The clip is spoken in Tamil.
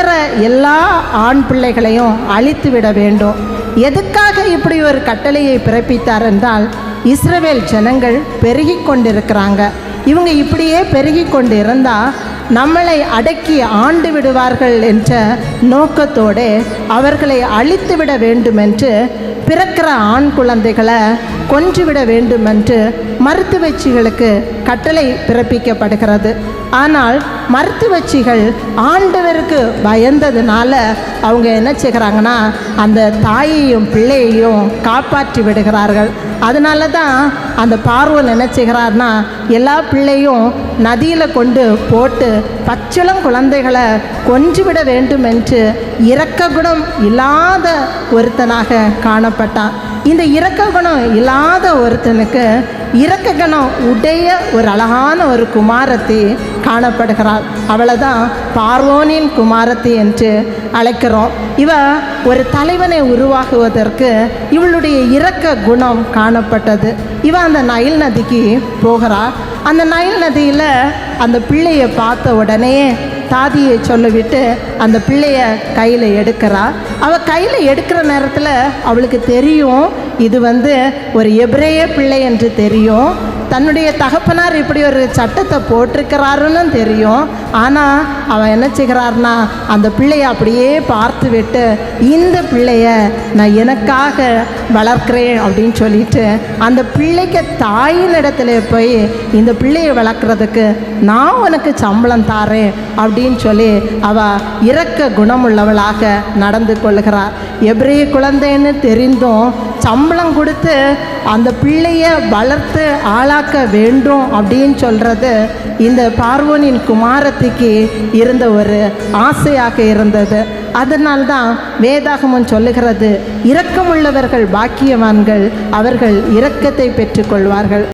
பிறக்கிற எல்லா ஆண் பிள்ளைகளையும் அழித்து விட வேண்டும். எதுக்காக இப்படி ஒரு கட்டளையை பிறப்பித்தார் என்றால் இஸ்ரவேல் ஜனங்கள் பெருகி கொண்டிருக்கிறாங்க. இவங்க இப்படியே பெருகி கொண்டு இருந்தால் நம்மளை அடக்கி ஆண்டு விடுவார்கள் என்ற நோக்கத்தோடு அவர்களை அழித்து விட வேண்டும் என்று பிறக்கிற ஆண் குழந்தைகளை கொன்றுவிட வேண்டும் என்று மருத்துவச்சிகளுக்கு கட்டளை பிறப்பிக்கப்படுகிறது. ஆனால் மருத்துவச்சிகள் ஆண்டவருக்கு பயந்ததுனால அவங்க என்ன செய்கிறாங்கன்னா அந்த தாயையும் பிள்ளையையும் காப்பாற்றி விடுகிறார்கள். அதனால தான் அந்த பார்வன் என்ன செய்கிறார்னா எல்லா பிள்ளையும் நதியில் கொண்டு போட்டு பச்சிளம் குழந்தைகளை கொன்றுவிட வேண்டும் என்று இரக்க குணம் இல்லாத ஒருத்தனாக காணப்பட்டான். இந்த இரக்க குணம் இல்லாத ஒருத்தனுக்கு இரக்க கணம் உடைய ஒரு அழகான ஒரு குமாரத்தி காணப்படுகிறாள். அவளை தான் பார்வோனின் குமாரத்தி என்று அழைக்கிறோம். இவ ஒரு தலைவனை உருவாகுவதற்கு இவளுடைய இரக்க குணம் காணப்பட்டது. இவ அந்த நைல் நதிக்கு போகிறாள் அந்த நைல் நதியில் அந்த பிள்ளையை பார்த்த உடனே தாதியை சொல்லிவிட்டு அந்த பிள்ளைய கையில் எடுக்கிறா. அவள் கையில் எடுக்கிற நேரத்தில் அவளுக்கு தெரியும் இது வந்து ஒரு எபிரேய பிள்ளை என்று தெரியும். தன்னுடைய தகப்பனார் இப்படி ஒரு சட்டத்தை போட்டிருக்கிறாருன்னு தெரியும். ஆனால் அவன் என்ன செய்கிறார்னா அந்த பிள்ளைய அப்படியே பார்த்து விட்டு இந்த பிள்ளைய நான் எனக்காக வளர்க்குறேன் அப்படின்னு சொல்லிட்டு அந்த பிள்ளைக்கு தாயின் இடத்துல போய் இந்த பிள்ளையை வளர்க்குறதுக்கு நான் உனக்கு சம்பளம் தாரேன் அப்படின்னு சொல்லி அவ இரக்க குணமுள்ளவளாக நடந்து கொள்கிறார். எபிரேய குழந்தைன்னு தெரிந்தும் சம்பளம் கொடுத்து அந்த பிள்ளைய வளர்த்து ஆளாக்க வேண்டும் அப்படின்னு சொல்கிறது இந்த பார்வோனின் குமாரத்திக்கு இருந்த ஒரு ஆசையாக இருந்தது. அதனால்தான் வேதாகமம் சொல்லுகிறது இரக்கமுள்ளவர்கள் பாக்கியவான்கள் அவர்கள் இரக்கத்தை பெற்றுக்கொள்வார்கள்.